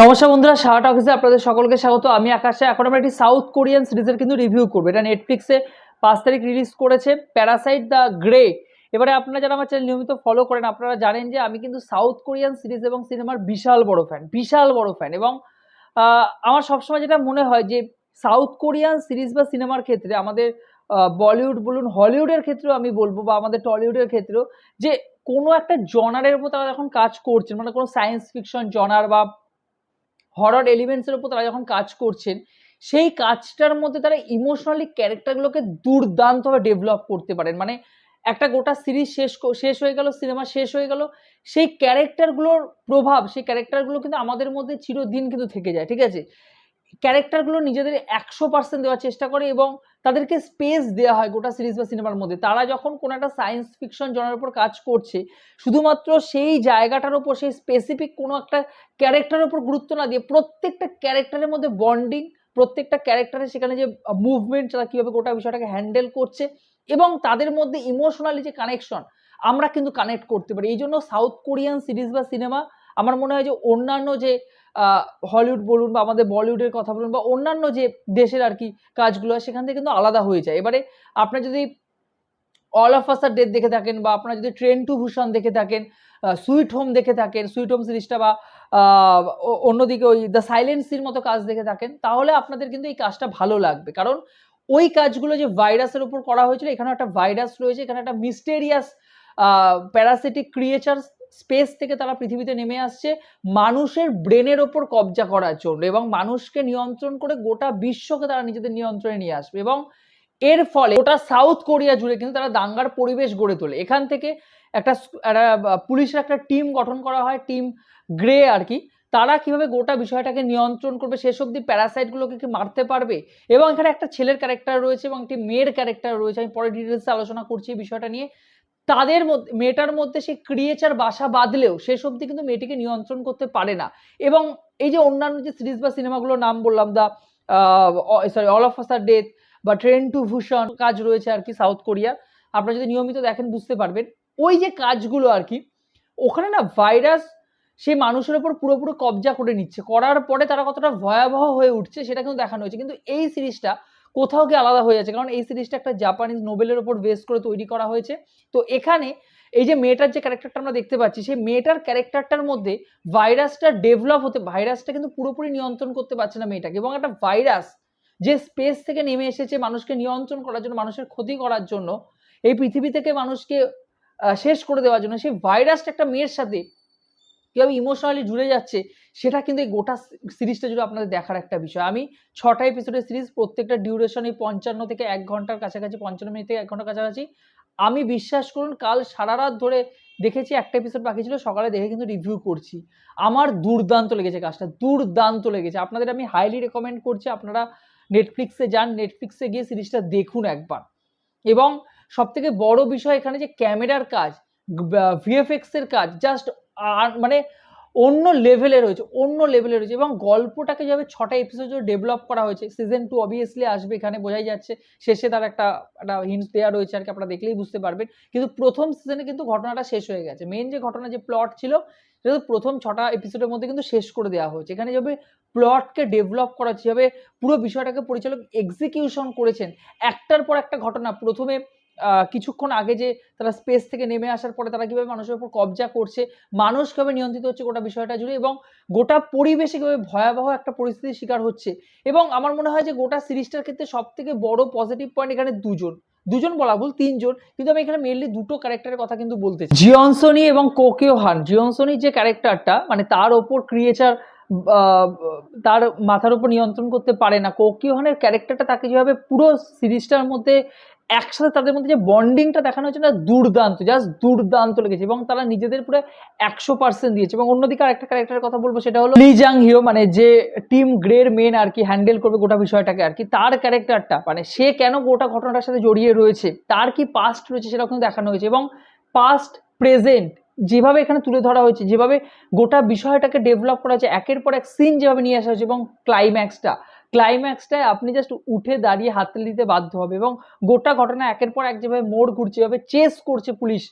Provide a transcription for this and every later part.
নমস্কার বন্ধুরা শাহাট অফিসে আপনাদের সকলকে স্বাগত। আমি আকাশে। এখন আমরা একটি সাউথ কোরিয়ান সিরিজের কিন্তু রিভিউ করব। এটা নেটফ্লিক্সে পাঁচ তারিখ রিলিজ করেছে প্যারাসাইট দ্য গ্রে এবারে আপনারা যারা আমার চ্যানেল নিয়মিত ফলো করেন, আপনারা জানেন যে আমি কিন্তু সাউথ কোরিয়ান সিরিজ এবং সিনেমার বিশাল বড় ফ্যান বিশাল বড় ফ্যান এবং আমার সবসময় যেটা মনে হয় যে সাউথ কোরিয়ান সিরিজ বা সিনেমার ক্ষেত্রে আমাদের বলিউড বলুন হলিউডের ক্ষেত্রেও আমি বলব বা আমাদের টলিউডের ক্ষেত্রেও যে কোনো একটা জনারের উপর তারা যখন কাজ করছেন। মানে কোনো সায়েন্স ফিকশন জনার বা হরর এলিমেন্টসের উপর তারা যখন কাজ করছেন, সেই কাজটার মধ্যে তারা ইমোশনালি ক্যারেক্টারগুলোকে দুর্দান্তভাবে ডেভেলপ করতে পারেন। মানে একটা গোটা সিরিজ শেষ শেষ হয়ে গেল সিনেমা শেষ হয়ে গেল, সেই ক্যারেক্টারগুলোর প্রভাব, সেই ক্যারেক্টারগুলো কিন্তু আমাদের মধ্যে চিরদিন কিন্তু থেকে যায়, ঠিক আছে? ক্যারেক্টারগুলো নিজেদের একশো পার্সেন্ট দেওয়ার চেষ্টা করে এবং তাদেরকে স্পেস দেওয়া হয় গোটা সিরিজ বা সিনেমার মধ্যে। তারা যখন কোনো একটা সায়েন্স ফিকশন জনের উপর কাজ করছে, শুধুমাত্র সেই জায়গাটার উপর, সেই স্পেসিফিক কোনো একটা ক্যারেক্টারের উপর গুরুত্ব না দিয়ে প্রত্যেকটা ক্যারেক্টারের মধ্যে বন্ডিং প্রত্যেকটা ক্যারেক্টারের সেখানে যে মুভমেন্ট তারা কীভাবে গোটা বিষয়টাকে হ্যান্ডেল করছে এবং তাদের মধ্যে ইমোশনালি যে কানেকশন আমরা কিন্তু কানেক্ট করতে পারি। এই জন্য সাউথ কোরিয়ান সিরিজ বা সিনেমা আমার মনে হয় যে অন্যান্য যে হলিউড বলুন বা আমাদের বলিউডের কথা বলুন বা অন্যান্য যে দেশের আর কি কাজগুলো হয়, সেখান থেকে কিন্তু আলাদা হয়ে যায়। এবারে আপনার যদি অল অফ আসার ডেথ দেখে থাকেন বা আপনারা যদি ট্রেন টু ভূষণ দেখে থাকেন সুইট হোম দেখে থাকেন সুইট হোম সিরিজটা বা অন্যদিকে ওই দ্য সাইলেন্সির মতো কাজ দেখে থাকেন, তাহলে আপনাদের কিন্তু এই কাজটা ভালো লাগবে। কারণ ওই কাজগুলো যে ভাইরাসের উপর করা হয়েছিল এখানে একটা ভাইরাস রয়েছে, এখানে একটা মিস্টেরিয়াস প্যারাসিটিক ক্রিয়েচার স্পেস থেকে তারা পৃথিবীতে নেমে আসছে, মানুষের ব্রেনের ওপর কবজা করার জন্য এবং মানুষকে নিয়ন্ত্রণ করে গোটা বিশ্বকে তারা নিজেদের নিয়ন্ত্রণে নিয়ে আসবে এবং এর ফলে গোটা সাউথ কোরিয়া জুড়ে কিন্তু তারা দাঙ্গার পরিবেশ গড়ে তোলে। এখান থেকে একটা পুলিশের একটা টিম গঠন করা হয় টিম গ্রে আর কি। তারা কীভাবে গোটা বিষয়টাকে নিয়ন্ত্রণ করবে, শেষ অব্দি প্যারাসাইটগুলোকে কি মারতে পারবে? এবং এখানে একটা ছেলের ক্যারেক্টার রয়েছে এবং একটি মেয়ের ক্যারেক্টার রয়েছে। আমি পরে ডিটেলসে আলোচনা করছি এই বিষয়টা নিয়ে। তাদের মধ্যে, মেয়েটার মধ্যে সেই ক্রিয়েচার বাসা বাঁধলেও শেষ অব্দি কিন্তু মেয়েটিকে নিয়ন্ত্রণ করতে পারে না। এবং এই যে অন্যান্য যে সিরিজ বা সিনেমাগুলোর নাম বললাম দা sorry all of us are dead বা ট্রেন টু ভূষণ কাজ রয়েছে আর কি সাউথ কোরিয়া আপনারা যদি নিয়মিত দেখেন বুঝতে পারবেন। ওই যে কাজগুলো আর কি, ওখানে না ভাইরাস সেই মানুষের উপর পুরোপুরি কবজা করে নিচ্ছে। করার পরে তারা কতটা ভয়াবহ হয়ে উঠছে সেটা কিন্তু দেখানো হয়েছে। কিন্তু এই সিরিজটা কোথাও গিয়ে আলাদা হয়ে যাচ্ছে। কারণ এই সিরিজটা একটা জাপানিজ নোবেলের উপর বেস করে তৈরি করা হয়েছে। তো এখানে এই যে মেয়েটার যে ক্যারেক্টারটা আমরা দেখতে পাচ্ছি, সেই মেয়েটার ক্যারেক্টারটার মধ্যে ভাইরাসটা ডেভেলপ হতে ভাইরাসটা কিন্তু পুরোপুরি নিয়ন্ত্রণ করতে পারছে না মেয়েটাকে এবং একটা ভাইরাস যে স্পেস থেকে নেমে এসেছে মানুষকে নিয়ন্ত্রণ করার জন্য, মানুষের ক্ষতি করার জন্য, এই পৃথিবী থেকে মানুষকে শেষ করে দেওয়ার জন্য, সেই ভাইরাসটা একটা মেয়ের সাথে কীভাবে ইমোশনালি জুড়ে যাচ্ছে সেটা কিন্তু এই গোটা সিরিজটা জুড়ে আপনাদের দেখার একটা বিষয়। আমি ছটা এপিসোডের সিরিজ, প্রত্যেকটা ডিউরেশন এই পঞ্চান্ন থেকে এক ঘণ্টার কাছাকাছি, পঞ্চান্ন মিনিট থেকে এক ঘণ্টার কাছাকাছি। আমি বিশ্বাস করুন, কাল সারা রাত ধরে দেখেছি একটা এপিসোড বাকি ছিল, সকালে দেখে কিন্তু রিভিউ করছি। আমার দুর্দান্ত লেগেছে কাজটা, দুর্দান্ত লেগেছে। আপনাদের আমি হাইলি রেকমেন্ড করছি, আপনারা নেটফ্লিক্সে যান নেটফ্লিক্সে গিয়ে সিরিজটা দেখুন একবার। এবং সব থেকে বড় বিষয় এখানে যে ক্যামেরার কাজ ভিএফএক্স এর কাজ জাস্ট মানে অন্য লেভেলে রয়েছে, অন্য লেভেলে রয়েছে এবং গল্পটাকে যেভাবে ছটা এপিসোড ডেভেলপ করা হয়েছে সিজন টু অবভিয়াসলি আসবে এখানে, বোঝাই যাচ্ছে, শেষে তার একটা একটা হিন্টস দেওয়া রয়েছে আর কি, আপনারা দেখলেই বুঝতে পারবেন, কিন্তু প্রথম সিজনে কিন্তু ঘটনাটা শেষ হয়ে গেছে মেন যে ঘটনা, যে প্লট ছিল, সেটা প্রথম ছটা এপিসোডের মধ্যে কিন্তু শেষ করে দেওয়া হয়েছে, এখানে যেভাবে প্লটকে ডেভেলপ করা যেভাবে পুরো বিষয়টাকে পরিচালক এক্সিকিউশন করেছেন, একটার পর একটা ঘটনা, প্রথমে কিছুক্ষণ আগে যে তারা স্পেস থেকে নেমে আসার পরে তারা কীভাবে মানুষের উপর কবজা করছে, মানুষ কীভাবে নিয়ন্ত্রিত হচ্ছে গোটা বিষয়টা জুড়ে এবং গোটা পরিবেশে কীভাবে ভয়াবহ একটা পরিস্থিতির শিকার হচ্ছে এবং আমার মনে হয় যে গোটা সিরিজটার ক্ষেত্রে সব থেকে বড় পজিটিভ পয়েন্ট এখানে দুজন। দুজন বলা ভুল, তিনজন। কিন্তু আমি এখানে মেনলি দুটো ক্যারেক্টারের কথা কিন্তু বলতে চাই। জিয়নসনি এবং কোকিও হান। জিয়নসনির যে ক্যারেক্টারটা মানে তার ওপর ক্রিয়েচার তার মাথার উপর নিয়ন্ত্রণ করতে পারে না। কোকিওহানের ক্যারেক্টারটা তাকে যেভাবে পুরো সিরিজটার মধ্যে একসাথে তাদের মধ্যে যে বন্ডিংটা দেখানো হয়েছে না দুর্দান্ত জাস্ট দুর্দান্ত লেগেছে এবং তারা নিজেদের পুরো একশো পার্সেন্ট দিয়েছে এবং অন্যদিকে আরেকটা ক্যারেক্টারের কথা বলব সেটা হলো লি জাং হিও মানে যে টিম গ্রের মেন আর কি হ্যান্ডেল করবে গোটা বিষয়টাকে আর কি, তার ক্যারেক্টারটা মানে সে কেন গোটা ঘটনাটার সাথে জড়িয়ে রয়েছে, তার কি পাস্ট রয়েছে সেটা কিন্তু দেখানো হয়েছে এবং পাস্ট প্রেজেন্ট যেভাবে এখানে তুলে ধরা হয়েছে, যেভাবে গোটা বিষয়টাকে ডেভেলপ করা হয়েছে, একের পর এক সিন যেভাবে নিয়ে আসা হয়েছে এবং ক্লাইম্যাক্সটা ক্লাইম্যাক্সটায় আপনি জাস্ট উঠে দাঁড়িয়ে হাততালি দিতে বাধ্য হবে এবং গোটা ঘটনা একের পর এক যেভাবে মোড় ঘুরছে এভাবে চেস করছে পুলিশ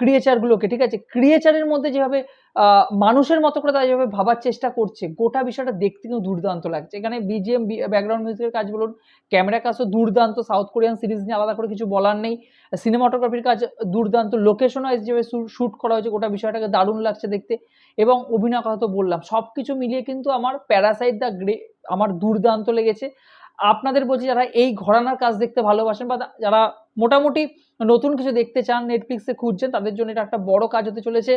ক্রিয়েচারগুলোকে ঠিক আছে? ক্রিয়েচারের মধ্যে যেভাবে মানুষের মতো করে তারা যেভাবে ভাবার চেষ্টা করছে, গোটা বিষয়টা দেখতে কিন্তু দুর্দান্ত লাগছে। এখানে বিজিএম ব্যাকগ্রাউন্ড মিউজিকের কাজ বলুন ক্যামেরা কাজও দুর্দান্ত সাউথ কোরিয়ান সিরিজ নিয়ে আলাদা করে কিছু বলার নেই। সিনেমাটোগ্রাফির কাজ দুর্দান্ত লোকেশন ওয়াইজ যেভাবে শ্যুট করা হয়েছে, গোটা বিষয়টাকে দারুণ লাগছে দেখতে। এবং অভিনয় কথা তো বললাম সব কিছু মিলিয়ে কিন্তু আমার প্যারাসাইট দ্য গ্রে আমার দুর্দান্ত লেগেছে। আপনাদের বলছি যারা এই ঘরানার কাজ দেখতে ভালোবাসেন বা যারা মোটামুটি নতুন কিছু দেখতে চান নেটফ্লিক্সে খুঁজছেন, তাদের জন্য এটা একটা বড় কাজ হতে চলেছে।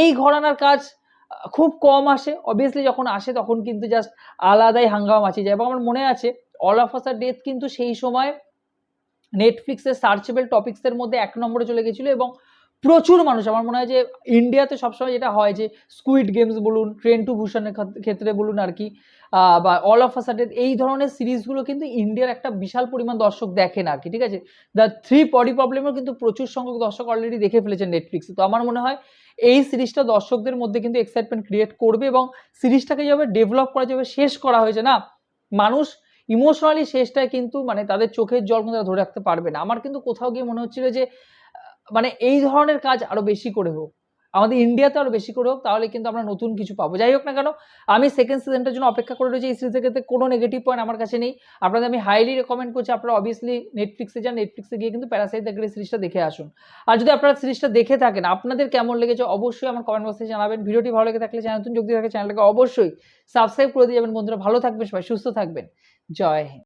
এই ঘরানার কাজ খুব কম আসে। অবভিয়াসলি যখন আসে তখন কিন্তু জাস্ট আলাদাই হাঙ্গামা মাচিয়ে যায়। এবং আমার মনে আছে অল অফ আসার ডেথ কিন্তু সেই সময় নেটফ্লিক্সের সার্চেবল টপিক্সের মধ্যে এক নম্বরে চলে গেছিল এবং প্রচুর মানুষ, আমার মনে হয় যে ইন্ডিয়াতে সবসময় যেটা হয় যে স্কুইড গেমস বলুন ট্রেন টু ভূষণের ক্ষেত- ক্ষেত্রে বলুন আর কি বা অল অফ আসাডেড এই ধরনের সিরিজগুলো কিন্তু ইন্ডিয়ার একটা বিশাল পরিমাণ দর্শক দেখেন আর কি, ঠিক আছে? দ্য থ্রি পডি প্রবলেমও কিন্তু প্রচুর সংখ্যক দর্শক অলরেডি দেখে ফেলেছেন নেটফ্লিক্সে তো আমার মনে হয় এই সিরিজটা দর্শকদের মধ্যে কিন্তু এক্সাইটমেন্ট ক্রিয়েট করবে এবং সিরিজটাকে যেভাবে ডেভেলপ করা যেভাবে শেষ করা হয়েছে না, মানুষ ইমোশনালি শেষটায় কিন্তু মানে তাদের চোখের জল কিন্তু ধরে রাখতে পারবে না। আমার কিন্তু কোথাও গিয়ে মনে হচ্ছিল যে মানে এই ধরনের কাজ আরও বেশি করে হোক। আমাদের ইন্ডিয়াতে আরও বেশি করে হোক, তাহলে কিন্তু আমরা নতুন কিছু পাবো। যাই হোক না কেন, আমি সেকেন্ড সিজনটার জন্য অপেক্ষা করে রয়েছি। এই সিরিজের ক্ষেত্রে কোনো নেগেটিভ পয়েন্ট আমার কাছে নেই। আপনাদের আমি হাইলি রেকমেন্ড করছি, আপনারা অবভিয়াসলি নেটফ্লিক্সে যান নেটফ্লিক্সে গিয়ে কিন্তু প্যারাসাইট গ্রে সিরিজটা দেখে আসুন। আর যদি আপনারা সিরিজটা দেখে থাকেন, আপনাদের কেমন লেগেছে অবশ্যই আমার কমেন্ট বক্সে জানাবেন। ভিডিওটি ভালো লেগে থাকলে চ্যানেল নতুন যোগ দিয়ে থাকে চ্যানেলটাকে অবশ্যই সাবস্ক্রাইব করে দিয়ে যাবেন। বন্ধুরা ভালো থাকবেন সবাই, সুস্থ থাকবেন। জয় হিন্দ।